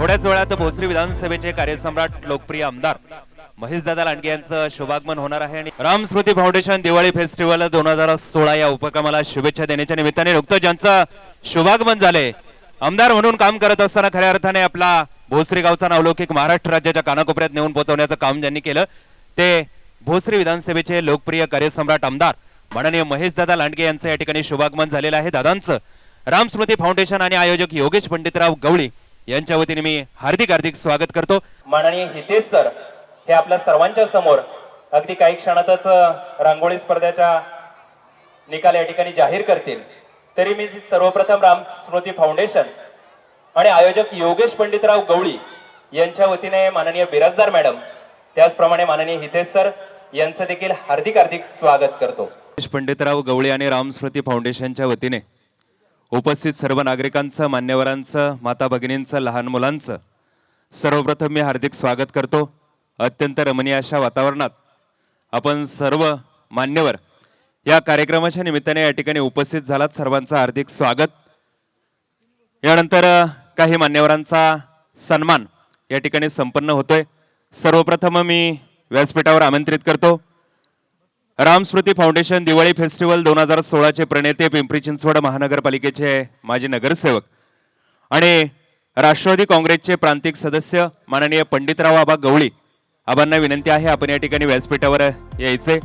थोड्याच वेळात भोसरी विधानसभेचे कार्यसम्राट लोकप्रिय आमदार महेशदादा लांडगे यांचं शुभागमन होणार आहे आणि राम स्मृती फाउंडेशन दिवाळी फेस्टिवल दोन हजार सोळा या उपक्रमाला शुभेच्छा देण्याच्या निमित्ताने नुकतं ज्यांचं शुभागमन झाले आमदार म्हणून काम करत असताना खऱ्या अर्थाने आपला भोसरी गावचा नावलौकिक महाराष्ट्र राज्याच्या कानाकोपऱ्यात नेऊन पोहोचवण्याचं काम ज्यांनी केलं ते भोसरी विधानसभेचे लोकप्रिय कार्यसम्राट आमदार माननीय महेशदादा लांडगे यांचं या ठिकाणी शुभागमन झालेलं आहे. दादांचं रामस्मृती फाउंडेशन आणि आयोजक योगेश पंडितराव गवळी यांच्या वतीने मी हार्दिक हार्दिक स्वागत करतो. माननीय हितेश सर हे आपल्या सर्वांच्या समोर अगदी काही क्षणातच रांगोळी स्पर्धेच्या निकाल या ठिकाणी जाहीर करतील. तरी मी सर्वप्रथम राम स्मृती फाउंडेशन आणि आयोजक योगेश पंडितराव गवळी यांच्या वतीने माननीय बिराजदार मॅडम त्याचप्रमाणे माननीय हितेश सर यांचं देखील हार्दिक हार्दिक स्वागत करतो. पंडितराव गवळी आणि राम स्मृती फाउंडेशनच्या वतीने उपस्थित सर्व नागरिकांचं मान्यवरांचं माता भगिनींचं लहान मुलांचं सर्वप्रथम मी हार्दिक स्वागत करतो. अत्यंत रमणीय अशा वातावरणात आपण सर्व मान्यवर या कार्यक्रमाच्या निमित्ताने या ठिकाणी उपस्थित झालात. सर्वांचं हार्दिक स्वागत. यानंतर काही मान्यवरांचा सन्मान या ठिकाणी संपन्न होतोय. सर्वप्रथम मी व्यासपीठावर आमंत्रित करतो. रामस्मृती फाउंडेशन दिवाळी फेस्टिवल दोन हजार सोळाचे प्रणेते पिंपरी चिंचवड महानगरपालिकेचे माजी नगरसेवक आणि राष्ट्रवादी काँग्रेसचे प्रांतिक सदस्य माननीय पंडितराव आबा गवळी आबांना विनंती आहे आपण या ठिकाणी व्यासपीठावर यायचे.